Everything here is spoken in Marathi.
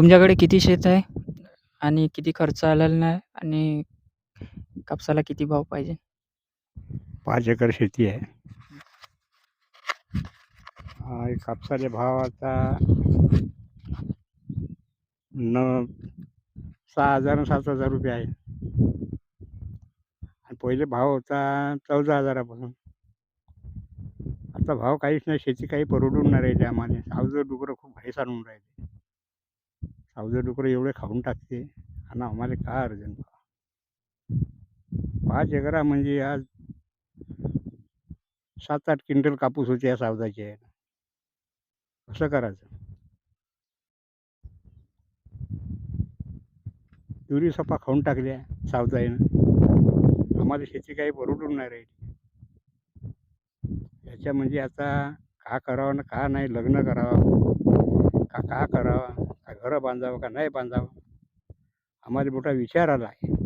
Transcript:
तुमच्याकडे किती शेत आहे? आणि किती खर्च आलेला आहे आणि कापसाला किती भाव पाहिजे? पाच एकर शेती आहे. हा, हे कापसाचे भाव आता न सहा हजार आणि सात हजार रुपये आहे आणि पहिले भाव होता चौदा हजारापासून. आता भाव काहीच नाही शेती काही परवडून नाही राहिली आम्हाला. सावजं डुकरं खूप घाई आणून राहिले. सावजं डुकरं एवढे खाऊन टाकते. आणि आम्हाला काय अर्जंट पाच एकरा म्हणजे आज सात आठ क्विंटल कापूस होते या सावजाचे. आहे कसं करायचं? तुरी सपा खाऊन टाकल्या सावजाईनं. आम्हाला शेती काही परवडून नाही राहिली. याच्या म्हणजे आता का करावं ना का नाही लग्न करावं? का का करावं? घरं बांधावं का नाही बांधावं? आम्हाला मोठा विचार आला आहे